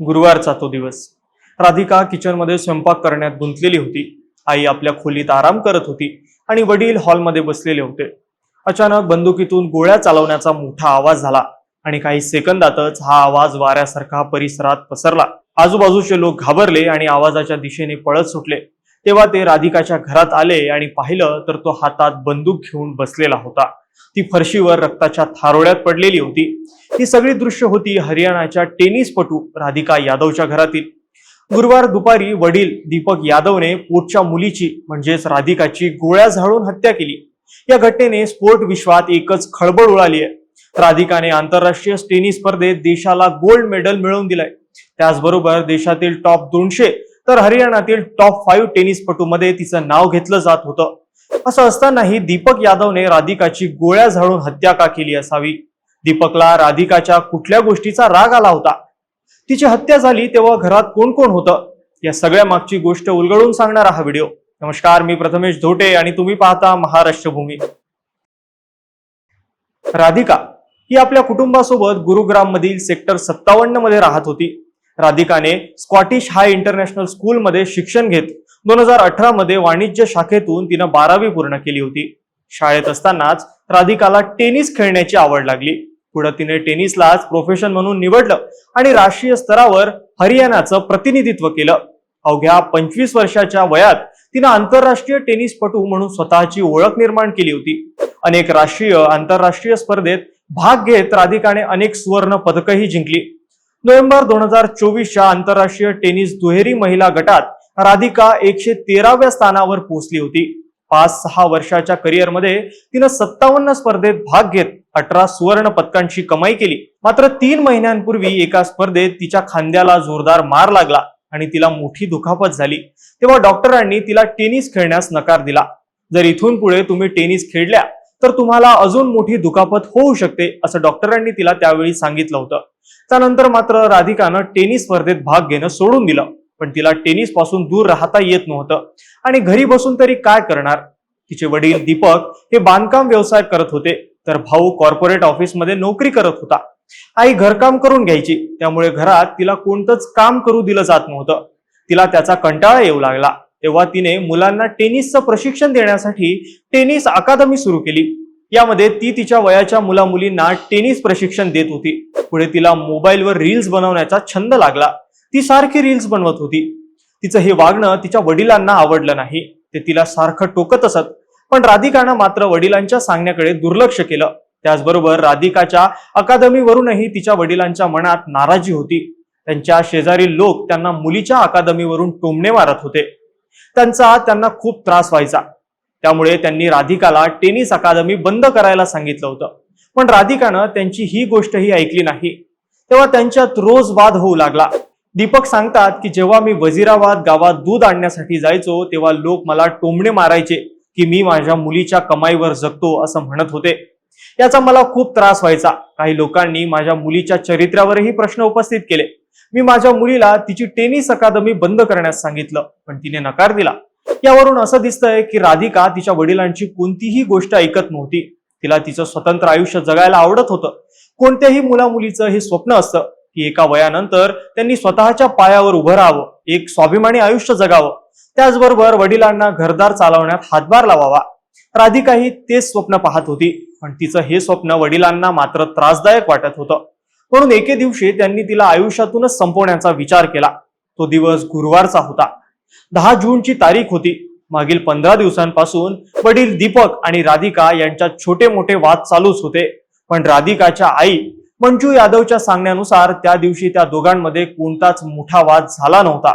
गुरुवारचा तो दिवस. राधिका किचनमध्ये स्वयंपाक करण्यात गुंतलेली होती. आई आपल्या खोलीत आराम करत होती आणि वडील हॉलमध्ये बसलेले होते. अचानक बंदुकीतून गोळ्या चालवण्याचा मोठा आवाज झाला आणि काही सेकंदातच हा आवाज वाऱ्यासारखा परिसरात पसरला. आजूबाजूचे लोक घाबरले आणि आवाजाच्या दिशेने पळत सुटले. तेव्हा ते राधिकाच्या घरात आले आणि पाहिलं तर तो हातात बंदूक घेऊन बसलेला होता. ती फरशीवर रक्ताच्या थारोळ्यात पडलेली होती. ही सगळी दृश्य होती हरियाणाच्या टेनिसपटू राधिका यादवच्या घरातील. गुरुवार दुपारी वडील दीपक यादवने पोटच्या मुलीची म्हणजेच राधिकाची गोळ्या झाडून हत्या केली. या घटनेने स्पोर्ट विश्वात एकच खळबळ उडाली आहे. राधिकाने आंतरराष्ट्रीय टेनिस स्पर्धेत देशाला गोल्ड मेडल मिळवून दिलंय. त्याचबरोबर देशातील टॉप दोनशे तर हरियाणातील टॉप फाईव्ह टेनिसपटूमध्ये तिचं नाव घेतलं जात होतं. असं असतानाही दीपक यादवने राधिकाची गोळ्या झाडून हत्या का केली असावी? दीपकला राधिकाच्या कुठल्या गोष्टीचा राग आला होता? तिची हत्या झाली तेव्हा घरात कोण कोण होतं? या सगळ्या मागची गोष्ट उलगडून सांगणारा हा व्हिडिओ. नमस्कार मी प्रथमेश धोटे आणि तुम्ही पाहता महाराष्ट्र भूमी राधिका ही आपल्या कुटुंबासोबत गुरुग्राम मधील सेक्टर सत्तावन्नमध्ये राहत होती. राधिकाने स्कॉटिश हाय इंटरनॅशनल स्कूलमध्ये शिक्षण घेत दोन हजार अठरा मध्ये वाणिज्य शाखेतून तिनं बारावी पूर्ण केली होती. शाळेत असतानाच राधिकाला टेनिस खेळण्याची आवड लागली. पुढे तिने टेनिसलाच प्रोफेशन म्हणून निवडलं आणि राष्ट्रीय स्तरावर हरियाणाचं प्रतिनिधित्व केलं. अवघ्या पंचवीस वर्षाच्या वयात तिनं आंतरराष्ट्रीय टेनिसपटू म्हणून स्वतःची ओळख निर्माण केली होती. अनेक राष्ट्रीय आंतरराष्ट्रीय स्पर्धेत भाग घेत राधिकाने अनेक सुवर्ण पदकही जिंकली. नोव्हेंबर दोन हजार चोवीसच्या आंतरराष्ट्रीय टेनिस दुहेरी महिला गटात राधिका एकशे तेराव्या स्थानावर पोहोचली होती. पाच सहा वर्षाच्या करिअरमध्ये तिनं सत्तावन्न स्पर्धेत भाग घेत अठरा सुवर्ण पदकांची कमाई केली. मात्र तीन महिन्यांपूर्वी एका स्पर्धेत तिच्या खांद्याला जोरदार मार लागला आणि तिला मोठी दुखापत झाली. तेव्हा डॉक्टरांनी तिला टेनिस खेळण्यास नकार दिला. जर इथून पुढे तुम्ही टेनिस खेळल्या तर तुम्हाला अजून मोठी दुखापत होऊ शकते असं डॉक्टरांनी तिला त्यावेळी सांगितलं होतं. त्यानंतर मात्र राधिकानं टेनिस स्पर्धेत भाग घेणं सोडून दिलं. पण तिला टेनिसपासून दूर राहता येत नव्हतं. आणि घरी बसून तरी काय करणार? तिचे वडील दीपक हे बांधकाम व्यवसाय करत होते. तर भाऊ कॉर्पोरेट ऑफिसमध्ये नोकरी करत होता. आई घरकाम करून घ्यायची. त्यामुळे घरात तिला कोणतंच काम करू दिलं जात नव्हतं. तिला त्याचा कंटाळा येऊ लागला. तेव्हा तिने मुलांना टेनिसचं प्रशिक्षण देण्यासाठी टेनिस अकादमी सुरू केली. यामध्ये ती तिच्या वयाच्या मुला मुलींना टेनिस प्रशिक्षण देत होती. पुढे तिला मोबाईलवर रील्स बनवण्याचा छंद लागला. ती सारखी रील्स बनवत होती. तिचं हे वागणं तिच्या वडिलांना आवडलं नाही. ते तिला सारखं टोकत असत. पण राधिकानं मात्र वडिलांच्या सांगण्याकडे दुर्लक्ष केलं. त्याचबरोबर राधिकाच्या अकादमीवरूनही तिच्या वडिलांच्या मनात नाराजी होती. त्यांच्या शेजारी लोक त्यांना मुलीच्या अकादमीवरून टोमणे मारत होते. त्यांचा त्यांना खूप त्रास व्हायचा. त्यामुळे त्यांनी राधिकाला टेनिस अकादमी बंद करायला सांगितलं होतं. पण राधिकानं त्यांची ही गोष्टही ऐकली नाही. तेव्हा त्यांच्यात रोज वाद होऊ लागला. दीपक सांगतात की जेव्हा मी वजिराबाद गावात दूध आणण्यासाठी जायचो तेव्हा लोक मला टोमणे मारायचे की मी माझ्या मुलीच्या कमाईवर जगतो असं म्हणत होते. याचा मला खूप त्रास व्हायचा. काही लोकांनी माझ्या मुलीच्या चरित्र्यावरही प्रश्न उपस्थित केले. मी माझ्या मुलीला तिची टेनिस अकादमी बंद करण्यास सांगितलं पण तिने नकार दिला. यावरून असं दिसतंय की राधिका तिच्या वडिलांची कोणतीही गोष्ट ऐकत नव्हती. तिला तिचं स्वतंत्र आयुष्य जगायला आवडत होतं. कोणत्याही मुला मुलीचं हे स्वप्न असतं की एका वयानंतर त्यांनी स्वतःच्या पायावर उभं राहावं एक स्वाभिमानी आयुष्य जगावं. त्याचबरोबर वडिलांना घरदार चालवण्यात हातभार लावावा. राधिकाही तेच स्वप्न पाहत होती पण तिचं हे स्वप्न वडिलांना मात्र त्रासदायक वाटत होतं. म्हणून एके दिवशी त्यांनी तिला आयुष्यातूनच संपवण्याचा विचार केला. तो दिवस गुरुवारचा होता. दहा जूनची तारीख होती. मागील पंधरा दिवसांपासून वडील दीपक आणि राधिका यांच्यात छोटे मोठे वाद चालूच होते. पण राधिकाच्या आई मंजू यादवच्या सांगण्यानुसार त्या दिवशी त्या दोघांमध्ये कोणताच मोठा वाद झाला नव्हता.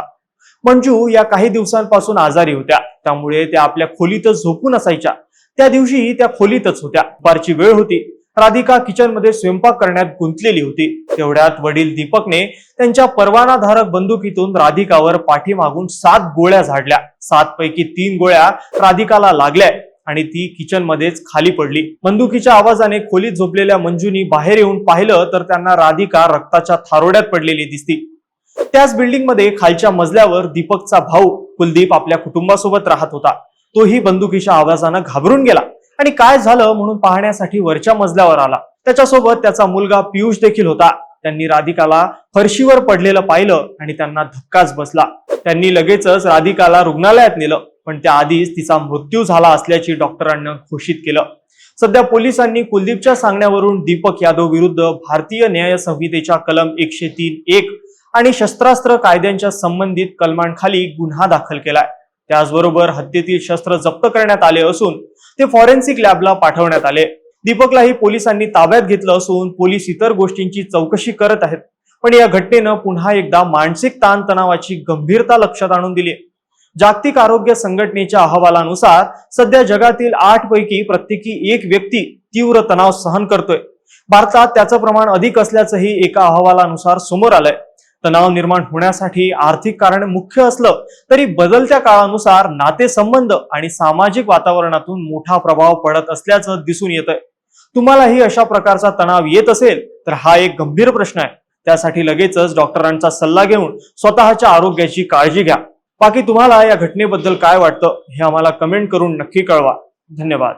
मंजू या काही दिवसांपासून आजारी होत्या. त्यामुळे त्या आपल्या खोलीतच झोपून असायच्या. त्या दिवशी त्या खोलीतच होत्या. दुपारची वेळ होती. राधिका किचनमध्ये स्वयंपाक करण्यात गुंतलेली होती. तेवढ्यात वडील दीपकने त्यांच्या परवानाधारक बंदुकीतून राधिकावर पाठीमागून सात गोळ्या झाडल्या. सात पैकी तीन गोळ्या राधिकाला लागल्या आणि ती किचन मध्येच खाली पडली. बंदुकीच्या आवाजाने खोलीत झोपलेल्या मंजूनी बाहेर येऊन पाहिलं तर त्यांना राधिका रक्ताच्या थारोड्यात पडलेली दिसती. त्याच बिल्डिंगमध्ये खालच्या मजल्यावर दीपकचा भाऊ कुलदीप आपल्या कुटुंबासोबत राहत होता. तोही बंदुकीच्या आवाजानं घाबरून गेला आणि काय झालं म्हणून पाहण्यासाठी वरच्या मजल्यावर आला. त्याच्यासोबत त्याचा मुलगा पियुष देखील होता. त्यांनी राधिकाला फरशीवर पडलेलं पाहिलं आणि त्यांना धक्काच बसला. त्यांनी लगेचच राधिकाला रुग्णालयात नेलं पण त्याआधीच तिचा मृत्यू झाला असल्याची डॉक्टरांना घोषित केलं. सध्या पोलिसांनी कुलदीपच्या सांगण्यावरून दीपक यादव विरुद्ध भारतीय न्याय संहितेच्या कलम एकशे तीन एक आणि शस्त्रास्त्र कायद्यांच्या संबंधित कलमांखाली गुन्हा दाखल केलाय. त्याचबरोबर हत्येतील शस्त्र जप्त करण्यात आले असून ते फॉरेन्सिक लॅबला पाठवण्यात आले. दीपकलाही पोलिसांनी ताब्यात घेतलं असून पोलीस इतर गोष्टींची चौकशी करत आहेत. पण या घटनेनं पुन्हा एकदा मानसिक ताणतणावाची गंभीरता लक्षात आणून दिली जागतिक आरोग्य संघटनेच्या अहवालानुसार सध्या जगातील आठ पैकी प्रत्येकी एक व्यक्ती तीव्र तणाव सहन करतोय. भारतात त्याचं प्रमाण अधिक असल्याचंही एका अहवालानुसार समोर आलंय. तणाव निर्माण होण्यासाठी आर्थिक कारण मुख्य असलं तरी बदलत्या काळानुसार नातेसंबंध आणि सामाजिक वातावरणातून मोठा प्रभाव पडत असल्याचं दिसून येतंय. तुम्हालाही अशा प्रकारचा तणाव येत असेल तर हा एक गंभीर प्रश्न आहे. त्यासाठी लगेचच डॉक्टरांचा सल्ला घेऊन स्वतःच्या आरोग्याची काळजी घ्या. बाकी तुम्हाला या घटनेबद्दल काय वाटतं हे आम्हाला कमेंट करून नक्की कळवा. धन्यवाद.